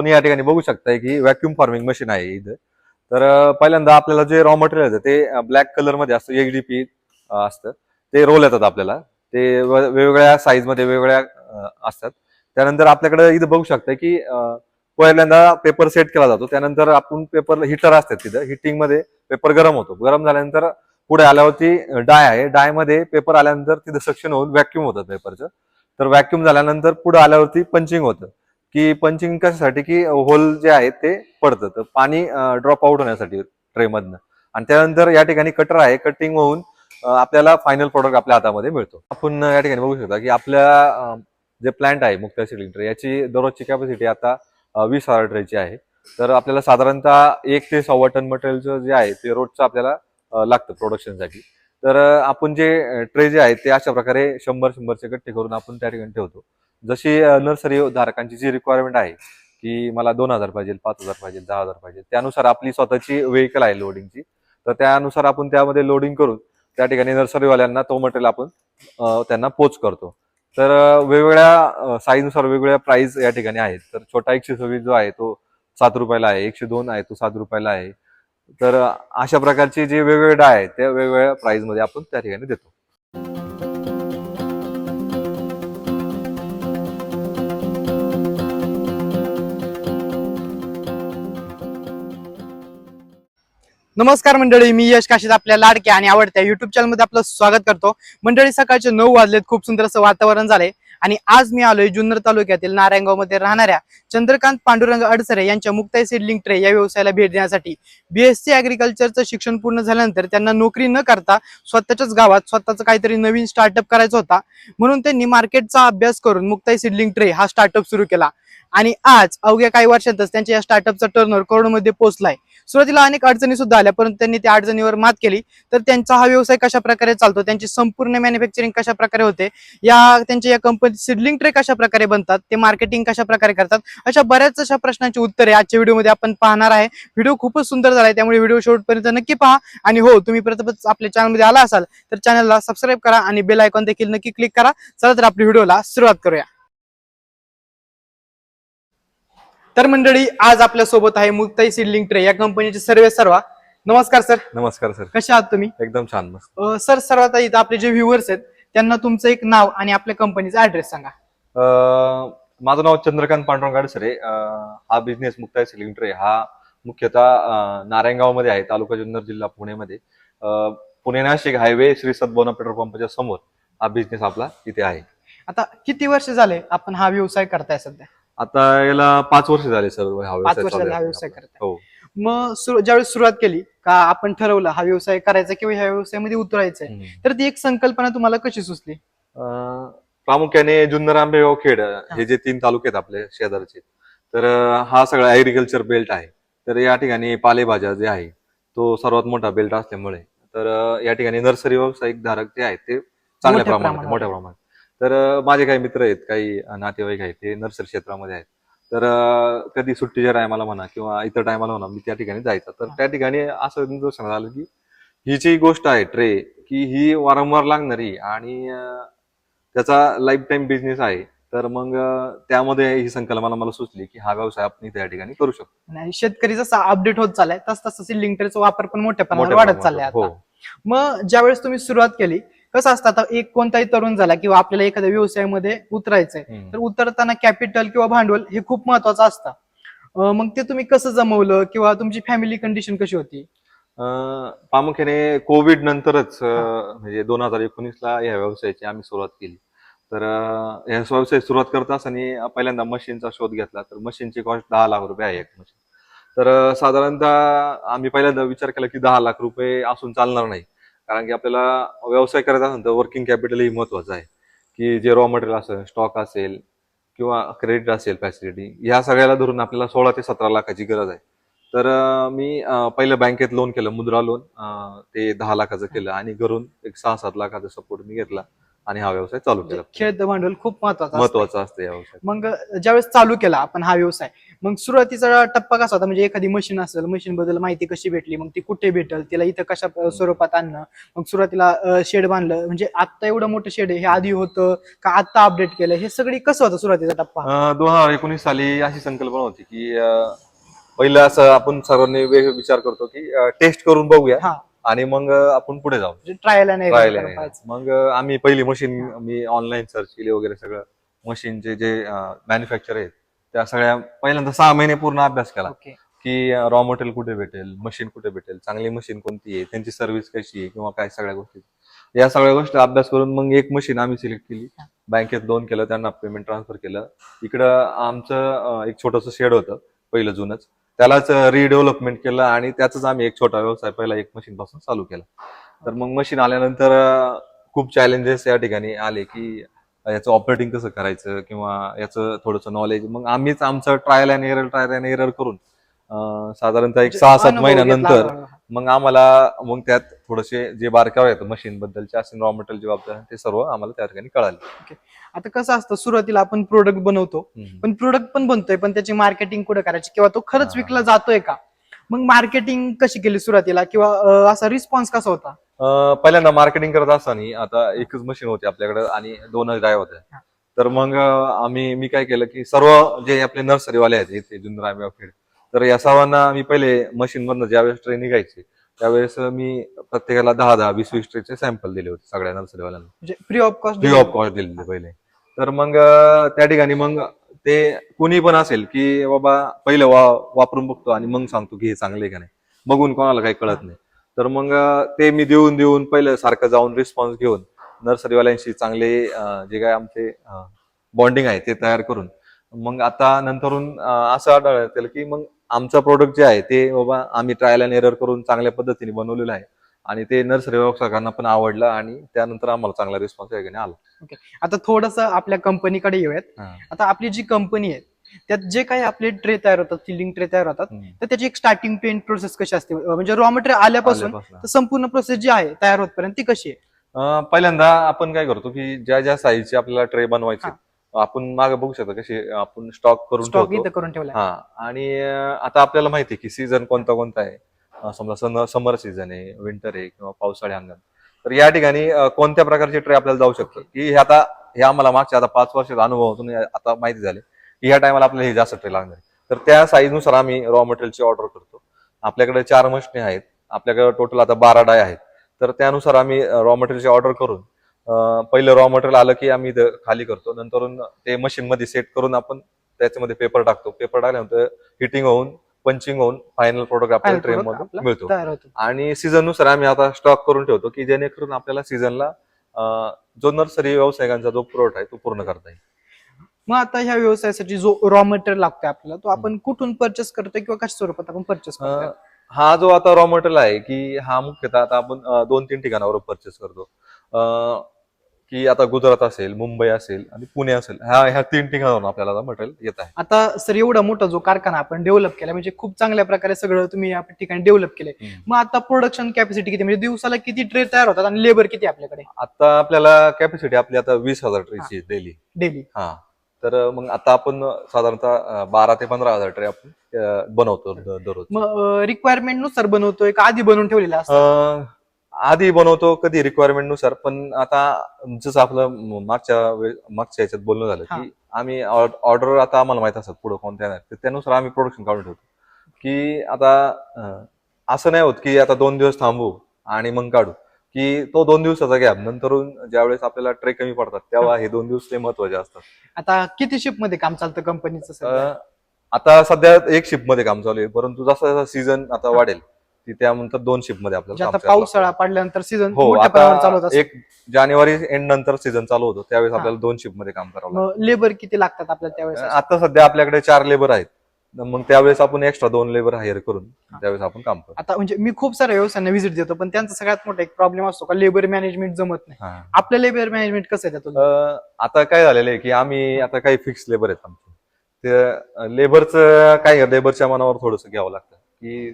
आपण या ठिकाणी बघू शकताय की व्हॅक्युम फार्मिंग मशीन आहे इथं. तर पहिल्यांदा आपल्याला जे रॉ मटेरियल येतं ते ब्लॅक कलरमध्ये असतं एचडीपी असतं. ते रोल येतात आपल्याला. ते वेगवेगळ्या साईजमध्ये वेगवेगळ्या असतात. त्यानंतर आपल्याकडे इथं बघू शकता की पहिल्यांदा पेपर सेट केला जातो. त्यानंतर आपण पेपर हिटर असतात तिथं. हिटिंगमध्ये पेपर गरम होतो. गरम झाल्यानंतर पुढे आल्यावरती डाय आहे. डायमध्ये पेपर आल्यानंतर तिथं सक्शन होऊन व्हॅक्युम होतं पेपरचं तर व्हॅक्युम झाल्यानंतर पुढे आल्यावरती पंचिंग होतं. की पंचिंग कशासाठी? की होल जे आहे ते पडतं. तर पाणी ड्रॉप आउट होण्यासाठी ट्रेमधनं. आणि त्यानंतर या ठिकाणी कटर आहे. कटिंग होऊन आपल्याला फायनल प्रोडक्ट आपल्या हातामध्ये मिळतो. आपण या ठिकाणी बघू शकता की आपल्या जे प्लांट आहे मुक्ता सिलिंग ट्रे याची दररोजची कॅपॅसिटी आता वीस हजार ट्रेची आहे. तर आपल्याला साधारणतः एक ते सव्वा टन मटेरियलचं जे आहे ते रोजचं आपल्याला लागतं प्रोडक्शनसाठी तर आपण जे ट्रे जे आहेत ते अशा प्रकारे शंभर शंभरचे गट्टे करून आपण त्या ठिकाणी ठेवतो. जशी नर्सरी धारकांची जी रिक्वायरमेंट आहे की मला दोन हजार पाहिजे पाच हजार पाहिजे दहा हजार पाहिजे त्यानुसार आपली स्वतःची व्हेकल आहे लोडिंगची तर त्यानुसार आपण त्यामध्ये लोडिंग करून त्या ठिकाणी नर्सरीवाल्यांना तो मटेरियल आपण त्यांना पोच करतो. तर वेगवेगळ्या साईजनुसार वेगवेगळ्या प्राइस या ठिकाणी आहेत. तर छोटा एकशे सव्वीस जो आहे तो सात रुपयाला आहे एकशे दोन आहे तो सात रुपयाला आहे. तर अशा प्रकारचे जे वेगवेगळे डाय आहेत त्या वेगवेगळ्या प्राईजमध्ये आपण त्या ठिकाणी देतो. नमस्कार मंडळी मी यश काशीत आपल्या लाडक्या आणि आवडत्या युट्यूब चॅनलमध्ये आपलं स्वागत करतो. मंडळी सकाळचे नऊ वाजलेत खूप सुंदर असं वातावरण झालंय. आणि आज मी आलोय जुन्नर तालुक्यातील नारायणगावमध्ये राहणाऱ्या चंद्रकांत पांडुरंग अडसरे यांच्या मुक्ताई सीडलिंग ट्रे या व्यवसायाला भेट देण्यासाठी. बीएससी अॅग्रिकल्चरचं शिक्षण पूर्ण झाल्यानंतर त्यांना नोकरी न करता स्वतःच्याच गावात स्वतःचं काहीतरी नवीन स्टार्टअप करायचा होता. म्हणून त्यांनी मार्केटचा अभ्यास करून मुक्ताई सीडलिंग ट्रे हा स्टार्टअप सुरू केला. आणि आज अवघ्या काही वर्षातच त्यांच्या या स्टार्टअपचा टर्नओव्हर करोडमध्ये पोहोचलाय. सुरुवातीला अनेक अडचणी सुद्धा आल्या परंतु त्यांनी त्या अडचणीवर मात केली. तर त्यांचा हा व्यवसाय कशा प्रकारे चालतो? त्यांची संपूर्ण मॅन्युफॅक्चरिंग कशा प्रकारे होते? या त्यांच्या या कंपनी सिडलिंग ट्रे कशा प्रकारे बनतात? ते मार्केटिंग कशा प्रकारे करतात? अशा बऱ्याच अशा प्रश्नांची उत्तरे आजच्या व्हिडिओमध्ये आपण पाहणार आहे. व्हिडिओ खूपच सुंदर झालाय त्यामुळे व्हिडिओ शेवटपर्यंत नक्की पहा. आणि हो तुम्ही प्रथमच आपल्या चॅनलमध्ये आला असाल तर चॅनलला सबस्क्राईब करा आणि बेल आयकॉन देखील नक्की क्लिक करा. चला तर आपल्या व्हिडिओला सुरुवात करूया. तर मंडळी आज आपल्यासोबत आहे मुक्ताई सिडलिंग ट्रे या कंपनीचे सर्वे सर्वा. नमस्कार सर. नमस्कार सर. कसे आहात तुम्ही? एकदम छान मस्त. अ, सर सर्वात आधी इथं आपले जे व्ह्युअर्स आहेत त्यांना तुमचं एक नाव आणि आपल्या कंपनीचा ऍड्रेस सांगा. अं, माझं नाव चंद्रकांत पांडुरंग गाडसरे अं, हा बिझनेस मुक्ताय सिलिंग ट्रे हा मुख्यतः अं, नारायणगावमध्ये आहे तालुका जुन्नर जिल्हा पुणेमध्ये. अं, पुणे नाशिक हायवे श्री सद्भवना पेट्रोल पंपाच्या समोर हा बिझनेस आपला तिथे आहे. आता किती वर्ष झाले आपण हा व्यवसाय करताय सध्या? आता याला पाच वर्ष झाले सर हा पाच व्यवसाय हा व्यवसाय. करताय हो मग सुरु- ज्यावेळेस सुरुवात केली का आपण ठरवलं हा व्यवसाय करायचा किंवा ह्या व्यवसायामध्ये उतरायचंय हम्म. तर ती एक संकल्पना तुम्हाला कशी सुचली अं, प्रामुख्याने जुन्नर आंबेगाव खेड हे जे तीन तालुके आहेत आपले शेजारचे तर अं, हा सगळा ऍग्रिकल्चर बेल्ट आहे तर या ठिकाणी पालेभाज्या जे आहे तो सर्वात मोठा बेल्ट असल्यामुळे तर अं, या ठिकाणी नर्सरी व्यावसायिक धारक जे आहेत ते चांगल्या मोठ्या प्रमाणात प्रमाणात. मोठ्या प्रमाणात तर माझे काही मित्र आहेत काही नातेवाईक आहेत ते नर्सरी क्षेत्रामध्ये आहेत. तर कधी सुट्टीच्या टायमाला म्हणा किंवा इतर टायमाला म्हणा मी त्या ठिकाणी जायचं. तर त्या ठिकाणी असं निदर्शनात आलं की ही जी गोष्ट आहे ट्रे की ही वारंवार लागणारी आणि त्याचा लाईफ टाईम बिझनेस आहे तर मग त्यामध्ये ही संकल्पना मला सुचली की हा व्यवसाय आपण इथे या ठिकाणी करू शकतो. शेतकरी जसा अपडेट होत चाललाय तस तसं सिडलिंग ट्रेचा वापर पण मोठ्या प्रमाणात वाढत. चाललाय हो. मग ज्यावेळेस तुम्ही सुरुवात केली कसं असतं आता एक कोणताही तरुण झाला किंवा आपल्याला एखाद्या व्यवसायामध्ये उतरायचंय. तर उतरताना कॅपिटल किंवा भांडवल हे खूप महत्वाचं असतं. मग ते तुम्ही कसं जमवलं किंवा तुमची फॅमिली कंडिशन कशी होती? प्रामुख्याने कोविड नंतरच म्हणजे दोन हजार एकोणीस ला या व्यवसायाची आम्ही सुरुवात केली. तर या व्यवसाय सुरुवात करत असताना पहिल्यांदा मशीनचा शोध घेतला तर मशीनची कॉस्ट दहा लाख रुपये आहे एक मशीन. तर साधारणतः आम्ही पहिल्यांदा विचार केला की दहा लाख रुपये असून चालणार नाही. कारण की आपल्याला व्यवसाय करायचा असेल तर वर्किंग कॅपिटल ही महत्वाचं आहे. की जे रॉ मटेरियल असेल स्टॉक असेल किंवा क्रेडिट असेल फॅसिलिटी ह्या सगळ्याला धरून आपल्याला सोळा ते सतरा लाखाची गरज आहे. तर मी पहिलं बँकेत लोन केलं मुद्रा लोन ते दहा लाखाचं केलं आणि घरून एक सहा सात लाखाचा सपोर्ट मी घेतला. आणि हा व्यवसाय चालू केला. म्हणजे खेळतं भांडवल खूप महत्वाचं असतं. महत्वाचं असतं या व्यवसायात. मग ज्यावेळेस चालू केला आपण हा व्यवसाय मग सुरुवातीचा टप्पा कसा होता? म्हणजे एखादी मशीन असेल मशीन बद्दल माहिती कशी भेटली? मग ती कुठे भेटल? तिला इथं कशा स्वरूपात आणणं? मग सुरुवातीला शेड बांधलं. म्हणजे आता एवढं मोठं शेड आहे हे आधी होतं का आता अपडेट केलं? हे सगळी कसं होतं सुरुवातीचा टप्पा? दोन हजार एकोणीस साली अशी संकल्पना होती की पहिलं असं आपण सर्वांनी वेग विचार करतो की टेस्ट करून बघूया. हा. आणि मग आपण पुढे जाऊ. म्हणजे ट्रायल नाही ट्रायल मग आम्ही पहिली मशीन मी ऑनलाईन सर्च केली वगैरे सगळं. मशीनचे जे मॅन्युफॅक्चर आहेत त्या सगळ्या पहिल्यांदा सहा महिने पूर्ण अभ्यास केला. की रॉ मटेरियल कुठे भेटेल मशीन कुठे भेटेल चांगली मशीन कोणती आहे त्यांची सर्व्हिस कशी आहे किंवा काय सगळ्या गोष्टी. या सगळ्या गोष्टी अभ्यास करून मग एक मशीन आम्ही सिलेक्ट केली. बँकेत लोन केलं त्यांना पेमेंट ट्रान्सफर केलं. इकडं आमचं एक छोटंसं शेड होतं पहिलं जुनच. त्यालाच रिडेव्हलपमेंट केलं आणि त्याचाच आम्ही एक छोटा व्यवसाय पहिला एक मशीन पासून चालू केला. तर मग मशीन आल्यानंतर खूप चॅलेंजेस या ठिकाणी आले की याचं ऑपरेटिंग कसं करायचं किंवा याचं थोडंसं नॉलेज मग आम्हीच आमचं trial and error trial and error करून साधारणतः एक सहा सात महिन्यानंतर मग आम्हाला मग त्यात थोडेसे जे बारकाव आहेत मशीन बद्दलचे असे रॉ मटेरियल जबाबदार ते सर्व आम्हाला त्या ठिकाणी कळाले. आता कसं असतं सुरुवातीला आपण प्रोडक्ट बनवतो. पण प्रोडक्ट पण बनतोय पण त्याची मार्केटिंग कुठे करायची? किंवा तो खरंच. विकला जातोय का? मग मार्केटिंग कशी केली सुरुवातीला? किंवा असा रिस्पॉन्स कसा होता? पहिल्यांदा मार्केटिंग करत असताना आता एकच मशीन होती आपल्याकडे आणि दोनच ड्राय होत्या. तर मग आम्ही मी काय केलं की सर्व जे आपले नर्सरीवाले आहेत इथे जुन्नर खेड तर या सर्वांना मी पहिले मशीन मधनं ज्यावेळेस ट्रे निघायचे त्यावेळेस मी प्रत्येकाला दहा दहा वीस वीस ट्रेचे सॅम्पल दिले होते सगळ्या नर्सरीवाल्यांना म्हणजे free of cost free of cost दिलेले पहिले. तर मग त्या ठिकाणी मग ते कुणी पण असेल की बाबा पहिलं वा वापरून बघतो आणि मग सांगतो की हे चांगले का नाही. बघून कोणाला काही कळत नाही. तर मग ते मी देऊन देऊन पहिलं सारखं जाऊन रिस्पॉन्स घेऊन नर्सरीवाल्यांशी चांगले जे काय आमचे बॉन्डिंग आहे ते तयार करून मग आता नंतरून असं आढळलं येईल की मग आमचं प्रोडक्ट जे आहे ते बाबा आम्ही ट्रायल अँड एरर करून चांगल्या पद्धतीने बनवलेलं आहे. आणि ते नर्सरी व्यावसायिकांना पण आवडलं आणि त्यानंतर आम्हाला चांगला रिस्पॉन्स आला. आता थोडस आपल्या कंपनीकडे येऊयात. आता आपली जी कंपनी आहे त्यात जे काही आपले ट्रे तयार होतात फिलिंग ट्रे तयार होतात. तर त्याची एक स्टार्टिंग पेन प्रोसेस कशी असते? म्हणजे रॉ मटेरियल आल्यापासून संपूर्ण प्रोसेस जी आहे तयार होतपर्यंत ती कशी आहे? पहिल्यांदा आपण काय करतो की ज्या ज्या साईजचे आपल्याला ट्रे बनवायचे आपण मागे बघू शकतो कसे आपण स्टॉक करून स्टॉक ठेवतो. इथं करून ठेवला हा. आणि अं, आता आपल्याला माहिती आहे की सीझन कोणता कोणता आहे. अं, समजा समर सीझन आहे विंटर आहे किंवा पावसाळी हंगाम. तर या ठिकाणी अं, कोणत्या प्रकारचे ट्रे आपल्याला जाऊ शकतात की हे आता हे आम्हाला मागच्या आता पाच वर्षाचा अनुभवातून आता माहिती झाले की ह्या टायमाला आपल्याला हे जास्त ट्रे लागणार आहे. तर त्या साईजनुसार आम्ही रॉ मटेरियलची ऑर्डर करतो. आपल्याकडे चार मशनी आहेत. आपल्याकडे टोटल आता बारा डाय आहेत. तर त्यानुसार आम्ही रॉ मटेरियलची ऑर्डर करून पहिलं रॉ मटेरियल आलं की आम्ही इथं खाली करतो. नंतरून ते मशीन मध्ये सेट करून आपण त्याच्यामध्ये पेपर टाकतो. पेपर टाकल्यानंतर हिटिंग होऊन पंचिंग होऊन फायनल प्रोडक्ट आपल्याला Final ट्रे product मध्ये आपला मिळतो. आणि सीझननुसार आम्ही आता स्टॉक करून ठेवतो की जेणेकरून आपल्याला सीझनला जो नर्सरी व्यावसायिकांचा जो पुरवठा आहे तो पूर्ण करता येईल. मग आता ह्या व्यवसायासाठी जो रॉ मटेरियल लागतोय आपल्याला तो आपण कुठून परचेस करतोय किंवा कशा स्वरूपात आपण परचेस करतोय? अं, हा जो आता रॉ मटेरियल आहे की हा मुख्यतः आता आपण दोन तीन ठिकाणावर परचेस करतो. की आता गुजरात असेल मुंबई असेल आणि पुणे असेल ह्या ह्या तीन ठिकाणावरून आपल्याला मटेरियल येत आहे. आता सर एवढा मोठा जो कारखाना आपण डेव्हलप केला म्हणजे खूप चांगल्या प्रकारे सगळं तुम्ही या ठिकाणी डेव्हलप केले मग आता प्रोडक्शन कॅपॅसिटी किती? म्हणजे दिवसाला किती ट्रे तयार होतात आणि लेबर किती आपल्याकडे? आता आपल्याला कॅपॅसिटी आपली आता वीस हजार ट्रेची डेली डेली हा. तर मग आता आपण साधारणतः बारा ते पंधरा हजार ट्रे आपण बनवतो दररोज. मग रिक्वायरमेंटनुसार बनवतोय का? आधी बनवून ठेवलेलं आधी बनवतो कधी रिक्वायरमेंटनुसार पण आता जसं आपलं मागच्या मागच्या याच्यात बोलणं झालं हा. की आम्ही ऑर्डर आता आम्हाला माहीत असतात पुढे कोणत्या येणार. तर त्यानुसार आम्ही प्रोडक्शन काढून ठेवतो. की आता अं, असं नाही होत की आता दोन दिवस थांबू आणि मग काढू. की तो दोन दिवसाचा गॅप नंतरून ज्यावेळेस आपल्याला ट्रे कमी पडतात तेव्हा हे दोन दिवस ते महत्त्वाचे असतात. आता किती शिपमध्ये काम चालतं कंपनीचं अं, आता सध्या एक शिपमध्ये काम चालू आहे. परंतु जसा जसा सीझन आता. वाढेल ती त्यानंतर दोन शिपमध्ये म्हणजे आपल्याला आता काम करावं पावसाळा लागतं. पडल्यानंतर सीझन हो मोठ्या प्रमाणावर चालू होत आता असतं एक जानेवारी एंड नंतर सीझन चालू होतो. त्यावेळेस हा. आपल्याला दोन शिफ्टमध्ये काम करावं लागतं. मग लेबर किती लागतात आपल्याला त्यावेळेस? आता सध्या आपल्याकडे चार लेबर आहेत. मग त्यावेळेस आपण एक्स्ट्रा दोन लेबर हायर करून. त्यावेळेस आपण काम करतो. आता म्हणजे मी खूप साऱ्या व्यवसायांना व्हिजिट देतो पण त्यांचा सगळ्यात मोठा एक प्रॉब्लेम असतो का लेबर मॅनेजमेंट जमत नाही. हा. आपलं लेबर मॅनेजमेंट कसं आहे त्यातून? अं, आता काय झालेलं आहे की आम्ही आता काही फिक्स लेबर आहेत आमचे. ते लेबरचं काय लेबरच्या मनावर थोडस घ्यावं लागतं. की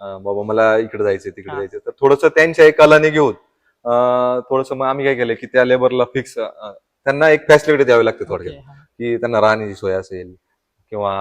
बाबा मला इकडे जायचं तिकडे हा. जायचं तर थोडस त्यांच्या एक कलाने घेऊन थोडस मग आम्ही काय केलं की त्या लेबरला फिक्स त्यांना एक फॅसिलिटी द्यावी लागते थोडक्यात. की त्यांना राहण्याची सोय असेल किंवा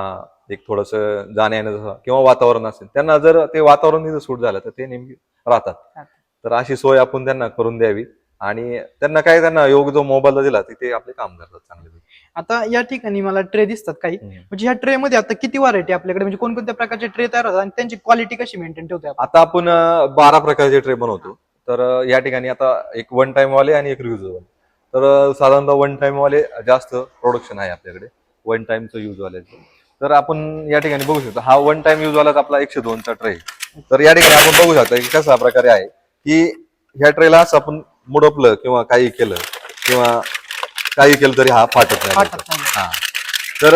एक थोडस जाण्या येण्याचं किंवा वातावरण असेल त्यांना जर ते वातावरण सूट झालं तर ते राहतात राहतात. तर अशी सोय आपण त्यांना करून द्यावी आणि त्यांना काय त्यांना योग जो मोबाईलला दिला तिथे आपले काम करतात चांगले आता या ठिकाणी मला ट्रे दिसतात काही. म्हणजे ह्या ट्रे मध्ये आता किती व्हरायटी आपल्याकडे? म्हणजे कोणकोणत्या प्रकारचे ट्रे तयार होतात आणि त्यांची क्वालिटी कशी मेंटेन आपण? आता आपण बारा प्रकारचे ट्रे बनवतो. तर या ठिकाणी आता एक वन टाइम वाले आणि एक रियुजेबल तर साधारणतः वन टाइम वाले जास्त प्रोडक्शन आहे आपल्याकडे. वन टाइमचं यूज वाल्याचं. तर आपण या ठिकाणी बघू शकतो. हा वन टाइम यूज वालाच आपला एकशे दोनचा ट्रे तर या ठिकाणी आपण बघू शकतो की कशा प्रकारे आहे. की ह्या ट्रेला असं आपण मुडपलं किंवा काही केलं किंवा काही केलं तरी हा फाटत नाही फाटत नाही. हा तर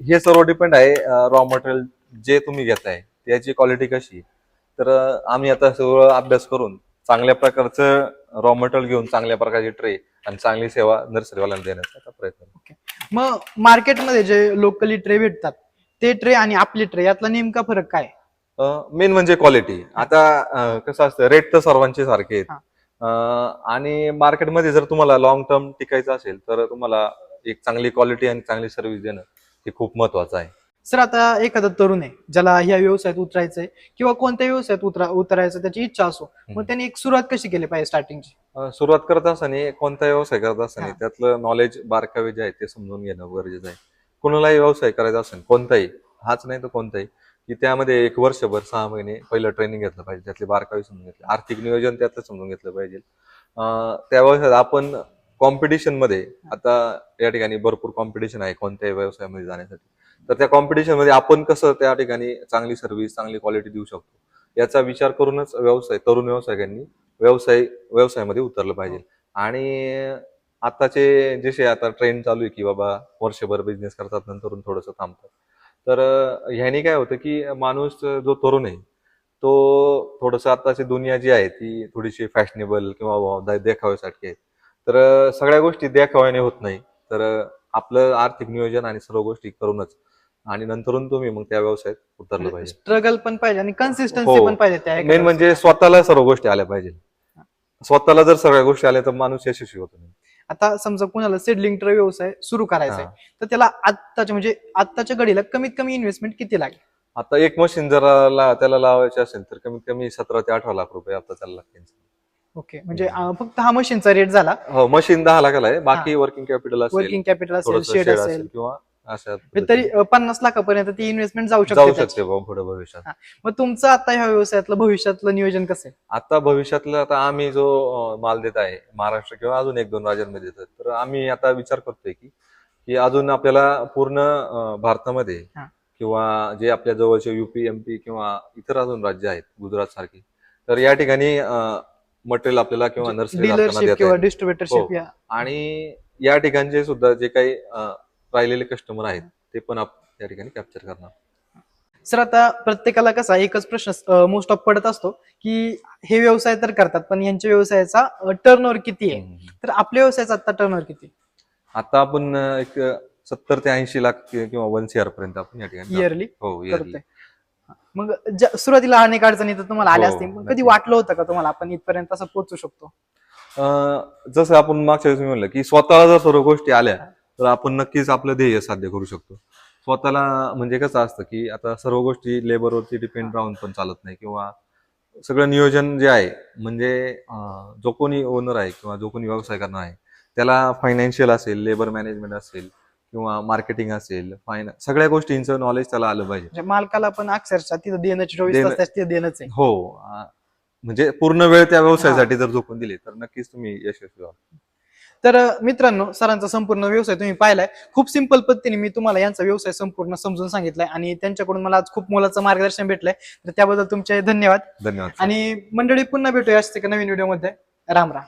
हे सर्व डिपेंड आहे रॉ मटेरियल जे तुम्ही घेताय त्याची क्वालिटी कशी. तर आम्ही आता सगळं अभ्यास करून चांगल्या प्रकारचं रॉ मटेरियल घेऊन चांगल्या प्रकारची ट्रे आणि चांगली सेवा नर्सरीवाल्यांना देण्याचा आता प्रयत्न करतो. मग मार्केटमध्ये जे लोकली ट्रे भेटतात ते ट्रे आणि आपले ट्रे यातला नेमका फरक काय मेन म्हणजे क्वालिटी आता अं, कसं असतं रेट तर सर्वांचे सारखे आहेत हा. आणि मार्केटमध्ये जर तुम्हाला लॉंग टर्म टिकायचं असेल तर तुम्हाला एक चांगली क्वालिटी आणि चांगली सर्व्हिस देणं हे खूप महत्वाचं आहे सर आता एखादा तरुण आहे ज्याला ह्या व्यवसायात उतरायचंय किंवा कोणत्या व्यवसायात उतरा उतरायचं त्याची इच्छा असो मग. त्यांनी एक सुरुवात कशी केली पाहिजे स्टार्टिंगची सुरुवात करत असताना कोणता व्यवसाय करत असताना. त्यातलं नॉलेज बारकावे जे आहे ते समजून घेणं गरजेचं आहे कोणालाही व्यवसाय करायचा असेल कोणताही हाच नाही तर कोणताही की त्यामध्ये एक वर्षभर सहा महिने पहिलं ट्रेनिंग घेतलं पाहिजे त्यातले बारकावे समजून घेतले. आर्थिक नियोजन त्यातलं समजून घेतलं पाहिजे. अं, त्या व्यवसायात आपण कॉम्पिटिशनमध्ये आता या ठिकाणी भरपूर कॉम्पिटिशन आहे कोणत्याही व्यवसायामध्ये जाण्यासाठी. तर त्या कॉम्पिटिशनमध्ये आपण कसं त्या ठिकाणी चांगली सर्व्हिस चांगली क्वालिटी देऊ शकतो? याचा विचार करूनच व्यवसाय तरुण व्यावसायिकांनी व्यवसाय व्यवसायामध्ये उतरलं पाहिजे. आणि आताचे जसे आता ट्रेंड चालू आहे की बाबा वर्षभर बिझनेस करतात नंतरून थोडंसं थांबतात. तर ह्यानी काय होतं की माणूस जो तरुण आहे तो थोडंसं आताची दुनिया जी आहे ती थोडीशी फॅशनेबल किंवा देखाव्यासाठी आहे. तर सगळ्या गोष्टी देखाव्याने होत नाही. तर आपलं आर्थिक नियोजन आणि सर्व गोष्टी करूनच. आणि नंतरून तुम्ही मग त्या व्यवसायात उतरलं पाहिजे. स्ट्रगल पण पाहिजे आणि कन्सिस्टन्सी हो. पण पाहिजे मेन म्हणजे स्वतःला सर्व गोष्टी आल्या पाहिजे. स्वतःला जर सगळ्या गोष्टी आल्या तर माणूस यशस्वी होतो. नाही आता समजा कुणाला सेडलिंग ट्रे व्यवसाय सुरू करायचा आहे. तर त्याला आत्ताच्या म्हणजे आत्ताच्या घडीला कमीत कमी इन्व्हेस्टमेंट किती लागेल? आता एक मशीन जर ला- त्याला लावायचे असेल तर कमीत कमी सतरा ते अठरा लाख रुपये आता त्याला लागतील. ओके म्हणजे अं, फक्त हा मशीनचा रेट झाला. हो मशीन दहा लाखाला आहे. बाकी वर्किंग कॅपिटल असेल वर्किंग कॅपिटल असेल थोडंसं शेड असेल किंवा अशा म्हणजे तरी पन्नास लाखापर्यंत ती इन्व्हेस्टमेंट जाऊ जाऊ शकते त्याची. शकते पुढे भविष्यात मग तुमचं आता ह्या व्यवसायातलं भविष्यातलं नियोजन कसं आहे आता भविष्यातलं आता आम्ही जो अं, माल देत आहे महाराष्ट्र किंवा अजून एक दोन राज्यांमध्ये देतात तर आम्ही आता विचार करतोय की की अजून आपल्याला पूर्ण अं, भारतामध्ये हा. किंवा जे आपल्या जवळचे युपी एमपी किंवा इतर अजून राज्य आहेत गुजरात सारखी तर या ठिकाणी मटेरियल आपल्याला किंवा नर्सरी डीलरशिप किंवा डिस्ट्रीब्युटरशिप हो. या आणि या ठिकाणचे सुद्धा जे काही अं, राहिलेले कस्टमर आहेत ते पण आपण या ठिकाणी कॅप्चर करणार. सर आता प्रत्येकाला कसा एकच प्रश्न मोस्ट ऑफ पडत असतो की हे व्यवसाय तर करतात पण यांच्या व्यवसायाचा टर्नओव्हर किती आहे. तर आपल्या व्यवसायाचा आता टर्नओव्हर किती? आता आपण एक सत्तर ते ऐंशी लाख किंवा वन सीआर पर्यंत आपण या ठिकाणी इयरली हो. करतोय. मग सुरुवातीला अनेक अडचणी तर तुम्हाला आल्या हो, असतील. कधी. वाटलं होतं का तुम्हाला आपण इथपर्यंत असं पोहोचू शकतो? जसं आपण मागच्या वेळेस म्हणलं की स्वतःला जर सर्व गोष्टी आल्या तर आपण नक्कीच आपलं ध्येय साध्य करू शकतो. स्वतःला म्हणजे कसं असतं की आता सर्व गोष्टी लेबरवरती डिपेंड राहून पण चालत नाही किंवा सगळं नियोजन जे आहे म्हणजे जो कोणी ओनर आहे किंवा जो कोणी व्यवसाय करणार आहे त्याला फायनान्शियल असेल लेबर मॅनेजमेंट असेल किंवा मार्केटिंग असेल फायना सगळ्या गोष्टींचं नॉलेज त्याला आलं पाहिजे. म्हणजे मालकाला पण अक्षरशः तिथं देणंच आहे. हो म्हणजे पूर्ण वेळ त्या व्यवसायासाठी जर झोपून दिली तर नक्कीच तुम्ही यशस्वी व्हाल. तर मित्रांनो सरांचा संपूर्ण व्यवसाय तुम्ही पाहिलाय. खूप सिंपल पद्धतीने मी तुम्हाला यांचा व्यवसाय संपूर्ण समजून सांगितलाय आणि त्यांच्याकडून मला आज खूप मोलाचं मार्गदर्शन भेटलंय. तर त्याबद्दल तुमचे धन्यवाद. धन्यवाद आणि मंडळी पुन्हा भेटूया असते का नवीन व्हिडिओमध्ये राम राम.